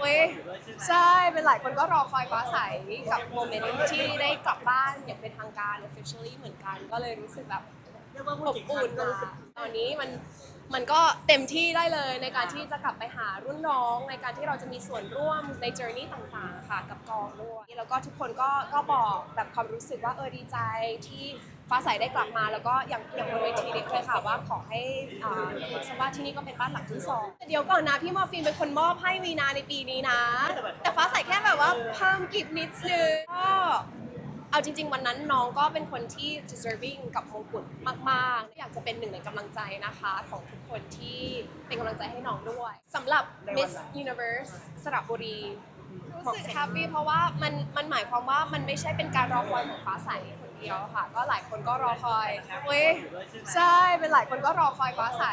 เว้ยใช่เป็นหลายคนก็รอคอยฟ้าใสกับโมเมนต์ที่ได้กลับบ้านอย่างเป็นทางการ officially เหมือนกัน ก็เลยรู้สึกแบบ รียกว่าพูอดบถึงอุ่นก็อะรู้สึก ตอนนี้มันมันก็เต็มที่ได้เลยในการที่จะกลับไปหารุ่นน้อง ในการที่เราจะมีส่วนร่วมในเจอร์นี่ต่างๆค่ะกับกองด้วยแล้วก็ทุกคนก็ก็บอกแบบความรู้สึกว่าเออดีใจที่ฟ้าใสได้กลับมา แล้วก็อย่างอย่างบนเวทีเด็กเลยค่ะว่าขอให้อ่ารู้สึกว่าที่นี่ก็เป็นบ้านหลังที่สองเดี๋ยวก่อนนะพี่มอร์ฟินเป็นคนมอบให้วีนาในปีนี้นะ แต่ฟ้าใสแค่แบบว่าเพิ่มกิฟต์นิดนึงก็ เอาจริง ๆ วันนั้นน้องก็เป็นคนที่ deserving กับมงกุฎมากๆ อยากจะเป็นหนึ่งในกำลังใจนะคะ ของทุกคนที่เป็นกำลังใจให้น้องด้วยสำหรับ Miss Universe สระบุรีรู้สึกแฮปปี้เพราะว่ามันมันหมายความว่ามันไม่ใช่เป็นการรอคอยของฟ้าใสคน เดียวค่ะ ก็หลายคนก็รอคอยเว้ยใช่เป็นหลายคนก็รอคอยฟ้าใส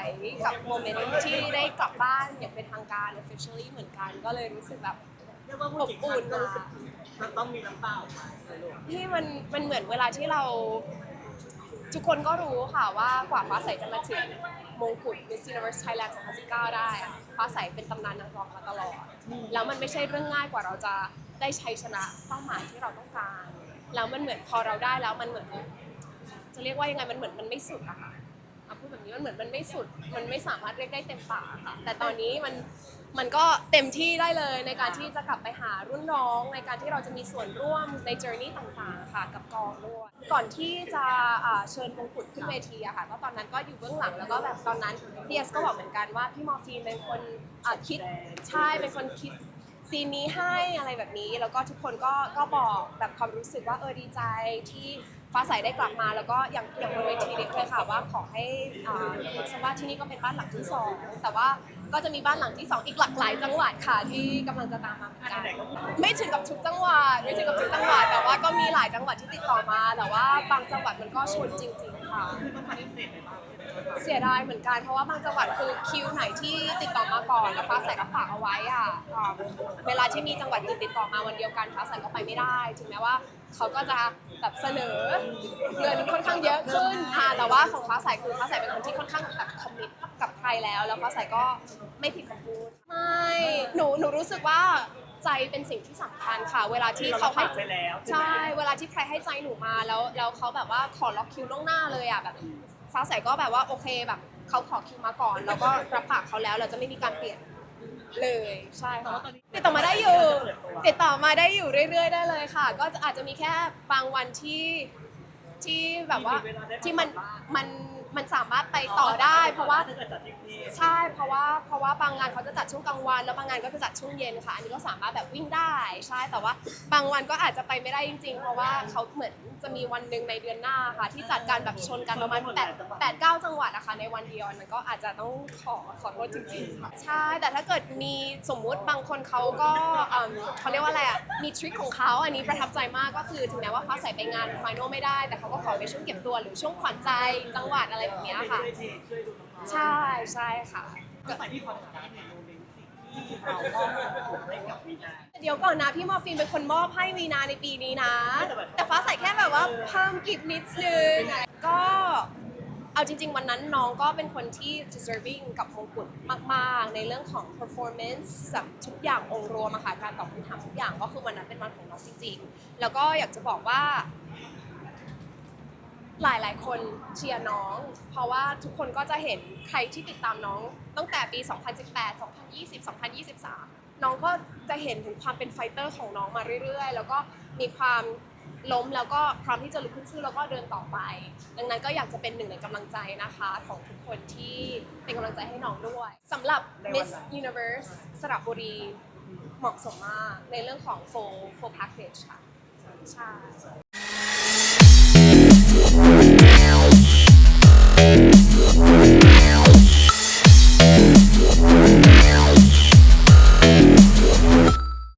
กับโมเมนต์ที่ได้กลับบ้านอย่างเป็นทางการ officially เหมือนกันก็เลยรู้สึกแบบเรียกว่าพูดถึงอบอุ่นก็รู้สึกอะมันต้องมีน้ำตาออกมาใช่ไหมลูกที่มันมันเหมือนเวลาที่เรา ทุกคนก็รู้ค่ะว่ากว่าฟ้าใสจะมาถึงมงกุฎ Miss Universe Thailand 2019 ได้อะฟ้าใสเป็นตำนานนักร้องมาตลอด แล้วมันไม่ใช่เรื่องง่ายกว่าเราจะได้ชัยชนะเป้าหมายที่เราต้องการ แล้วมันเหมือนพอเราได้แล้วมันเหมือน จะเรียกว่ายังไงมันเหมือนมันไม่สุดอะค่ะเอาพูดแบบนี้มันเหมือนมันไม่สุด มันไม่สามารถเรียกได้เต็มปากค่ะ แต่ตอนนี้มันมันก็เต็มที่ได้เลยในการที่จะกลับไปหารุ่นน้องในการที่เราจะมีส่วนร่วมในเจอร์นี่ต่างๆค่ะกับกองด้วยก่อนที่จะเชิญมงกุฎขึ้นเวทีอะค่ะก็ตอนนั้นก็อยู่เบื้องหลังแล้วก็แบบตอนนั้นพีเอสก็บอกเหมือนกันว่าพี่มอร์ฟีนเป็นคนคิดใช่เป็นคนคิด ซีนนี้ให้อะไรแบบนี้ แล้วก็ทุกคนก็ก็บอกแบบความรู้สึกว่าเออดีใจที่ฟ้าใสได้กลับมาแล้วก็อย่างอย่างบนเวทีเด็กเลยค่ะว่าขอให้อ่ารู้สึกว่าที่นี่ก็เป็นบ้านหลังที่สองแต่ว่าก็จะมีบ้านหลังที่สองอีกหลากหลายจังหวัดค่ะที่กำลังจะตามมาเหมือนกันไม่ถึงกับทุกจังหวัดไม่ถึงกับทุกจังหวัดแต่ว่าก็มีหลายจังหวัดที่ติดต่อมาแต่ว่าบางจังหวัดมันก็ชนจริง ๆ ค่ะคือต้องปฏิเสธไปบ้างเสียดายเหมือนกันเพราะว่าบางจังหวัดคือคิวไหนที่ติดต่อมาก่อนแล้วฟ้าใสรับปากเอาไว้อะเวลาที่มีจังหวัดอื่นติดต่อมาวันเดียวกันฟ้าใสก็ไปไม่ได้ ถึงแม้ว่าเขาก็จะแบบเสนอเงินค่อนข้างเยอะขึ้นอ่าแต่ว่าของฟ้าใสคือฟ้าใสเป็นคนที่ค่อนข้างแบบคอมมิตกับใครแล้ว แล้วฟ้าใสก็ไม่ผิดคำพูดไม่หนูหนูรู้สึกว่าใจเป็นสิ่งที่สำคัญค่ะ เวลาที่ที่เขาเราให้ผ่านไปแล้วใช่ไหมใช่ เวลาที่ใครให้ใจหนูมาแล้วแล้วเขาแบบว่าขอล็อกคิวล่วงหน้าเลยอะแบบฟ้าใสก็แบบว่าโอเคแบบเขาขอคิวมาก่อน แล้วก็รับปากเขาแล้วเราจะไม่มีการเปลี่ยน เลยใช่ค่ะติดต่อมาได้อยู่ ติดต่อมาได้อยู่เรื่อย ๆ ได้เลยค่ะ ก็จะอาจจะมีแค่บางวันที่ที่แบบว่าที่มันมันมันสามารถไปต่อได้ เพราะว่าถ้าเกิดจัดที่นี่ใช่เพราะว่าเพราะว่าบางงานเขาจะจัดช่วงกลางวัน แล้วบางงานก็จะจัดช่วงเย็นค่ะ อันนี้ก็สามารถแบบวิ่งได้ใช่แต่ว่าบางวันก็อาจจะไปไม่ได้จริง ๆ เพราะว่าเขาเหมือน จะมีวันหนึ่งในเดือนหน้าค่ะ ที่จัดการแบบชนกันประมาณแปดแปดเก้าจังหวัดอะค่ะในวันเดียวอันนั้นก็อาจจะต้องขอขอโทษจริงๆค่ะใช่แต่ถ้าเกิดมีสมมุติบางคนเขาก็เอิ่มเขาเรียกว่าอะไรอะมีทริคของเขาอันนี้ประทับใจมากก็คือถึงแม้ว่าฟ้าใสไปงานไฟนอลไม่ได้ แต่เขาก็ขอไปช่วงเก็บตัวหรือช่วงขวัญใจจังหวัดอะไรแบบเนี้ยค่ะช่วยทีช่วยดูน้องๆใช่ใช่ค่ะ ก็ใส่ที่ความถามในโมเมนต์สิ่ง ที่เรามอบให้กับวีนา เดี๋ยวก่อนนะพี่มอร์ฟินเป็นคนมอบให้วีนาในปีนี้นะ แต่ฟ้าใสแค่แบบว่าเพิ่มกิฟต์นิดนึงก็เอาจริง ๆ วันนั้นน้องก็เป็นคนที่ deserving กับมงกุฎมาก ๆ ในเรื่องของ performance แบบทุกอย่างองค์รวมอะค่ะการตอบคำถามทุกอย่างก็คือวันนั้นเป็นวันของน้องจริง ๆ แล้วก็อยากจะบอกว่า หลายๆคนเชียร์น้อง เพราะว่าทุกคนก็จะเห็นใครที่ติดตามน้อง ตั้งแต่ปี 2018 2020 2023 น้องก็จะเห็นถึงความเป็นไฟเตอร์ของน้องมาเรื่อยๆ แล้วก็มีความล้มแล้วก็พร้อมที่จะลุกขึ้นสู้แล้วก็เดินต่อไป ดังนั้นก็อยากจะเป็นหนึ่งในกำลังใจนะคะ ของทุกคนที่เป็นกำลังใจให้น้องด้วยสำหรับ Miss Universe สระบุรีเหมาะสมมากในเรื่องของ full full package ค่ะใช่